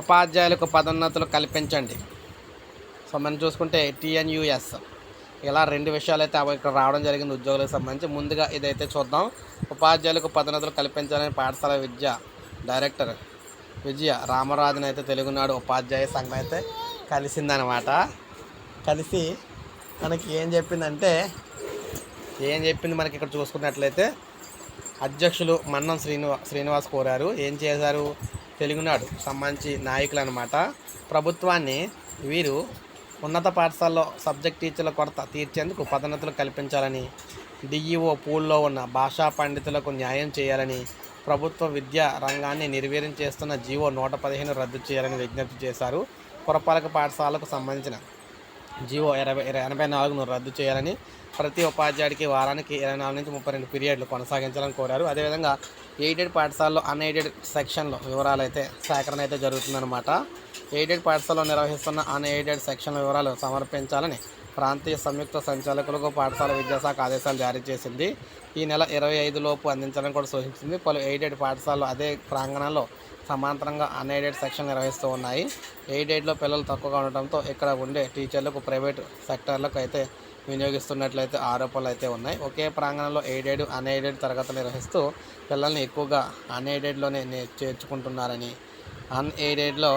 ఉపాధ్యాయులకు పదోన్నతులు కల్పించండి. సో మనం చూసుకుంటే టీఎన్యుఎస్. ఇలా రెండు విషయాలు అయితే అవి ఇక్కడ రావడం జరిగింది ఉద్యోగులకు సంబంధించి. ముందుగా ఇదైతే చూద్దాం. ఉపాధ్యాయులకు పదోన్నతులు కల్పించాలని పాఠశాల విద్య డైరెక్టర్ విజయ రామరాజుని అయితే తెలుగునాడు ఉపాధ్యాయ సంఘం అయితే కలిసిందనమాట. కలిసి మనకి ఏం చెప్పిందంటే ఏం చెప్పింది మనకి ఇక్కడ చూసుకున్నట్లయితే అధ్యక్షులు మన్నం శ్రీనివా శ్రీనివాస్ కోరారు. ఏం చేశారు? తెలుగునాడు. సంబంధించి నాయకులు అనమాట ప్రభుత్వాన్ని వీరు ఉన్నత పాఠశాలలో సబ్జెక్ట్ టీచర్ల కొరత తీర్చేందుకు పదోన్నతులు కల్పించాలని డిఈఓ పూల్లో ఉన్న భాషా పండితులకు న్యాయం చేయాలని ప్రభుత్వ విద్యా రంగాన్ని నిర్వీర్యం చేస్తున్న జీవో నూట పదిహేను రద్దు చేయాలని విజ్ఞప్తి చేశారు. పురపాలక పాఠశాలకు సంబంధించిన జీవో ఇరవై ఎనభై నాలుగును రద్దు చేయాలని ప్రతి ఉపాధ్యాయుడికి వారానికి ఇరవై నాలుగు నుంచి ముప్పై రెండు పీరియడ్లు కొనసాగించాలని కోరారు. అదేవిధంగా ఎయిడెడ్ పాఠశాలలో అన్ఎయిడెడ్ సెక్షన్లో వివరాలు అయితే సేకరణ అయితే జరుగుతుందన్నమాట. ఎయిడెడ్ పాఠశాలలో నిర్వహిస్తున్న అన్ఎయిడెడ్ సెక్షన్ల వివరాలు సమర్పించాలని ప్రాంతీయ సంయుక్త సంచాలకులకు పాఠశాల విద్యాశాఖ ఆదేశాలు జారీ చేసింది. ఈ నెల ఇరవై ఐదు లోపు అందించాలని కూడా సూచించింది. పలు ఎయిడెడ్ పాఠశాలలు అదే ప్రాంగణంలో సమాంతరంగా అన్ఎయిడెడ్ సెక్షన్ నిర్వహిస్తూ ఉన్నాయి. ఎయిడెడ్లో పిల్లలు తక్కువగా ఉండటంతో ఇక్కడ ఉండే టీచర్లకు ప్రైవేట్ సెక్టార్లకు అయితే వినియోగిస్తున్నట్లయితే ఆరోపణలు అయితే ఉన్నాయి. ఒకే ప్రాంగణంలో ఎయిడెడ్ అన్ఎయిడెడ్ తరగతులు నిర్వహిస్తూ పిల్లల్ని ఎక్కువగా అన్ఎయిడెడ్లోనే చేర్చుకుంటున్నారని. అన్ఎయిడెడ్లో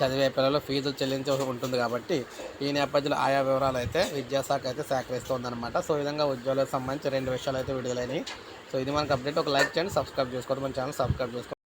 చదివే పిల్లలు ఫీజు చెల్లించవలసి ఉంటుంది కాబట్టి ఈ నేపథ్యంలో ఆయా వివరాలు అయితే విద్యాశాఖ అయితే సేకరిస్తుందన్నమాట. సో ఈ విధంగా ఉద్యోగులకు సంబంధించి రెండు విషయాలు అయితే విడుదలైనవి సో ఇది మనకు అప్డేట్. ఒక లైక్ చేయండి సబ్స్క్రైబ్ చేసుకోండి. మన ఛానల్ సబ్స్క్రైబ్ చేసుకోండి.